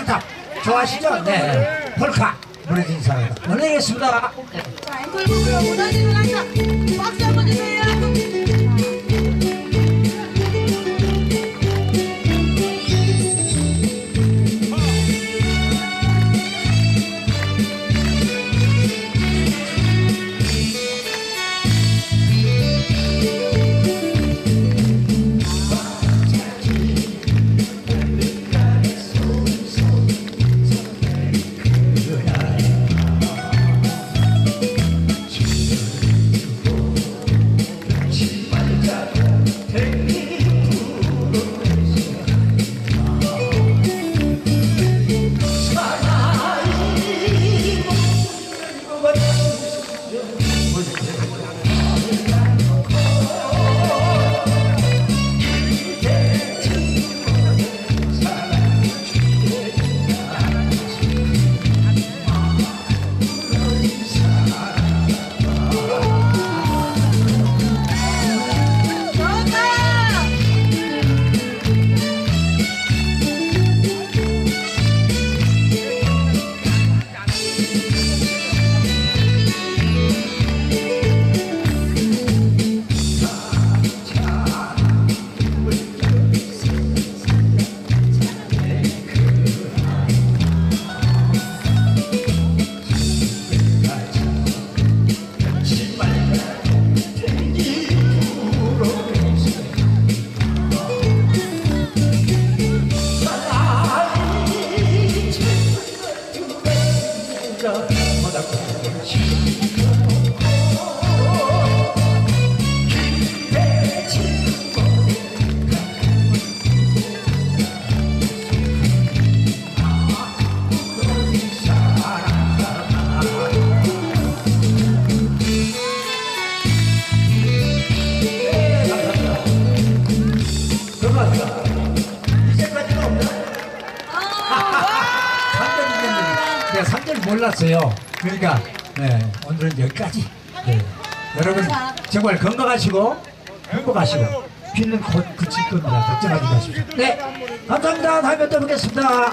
사랑탑 좋아하시죠? 네. 폴카. 무너진 사랑탑 보내겠습니다. 자, 앵콜 부분으로 무너지는 박 이제까지는 내가 3절 몰랐어요. 그러니까 네, 오늘은 여기까지. 네. 여러분 정말 건강하시고 행복하시고 비는 곧 그칠 겁니다. 걱정하지 마십시오. 네 감사합니다. 다음에 또 뵙겠습니다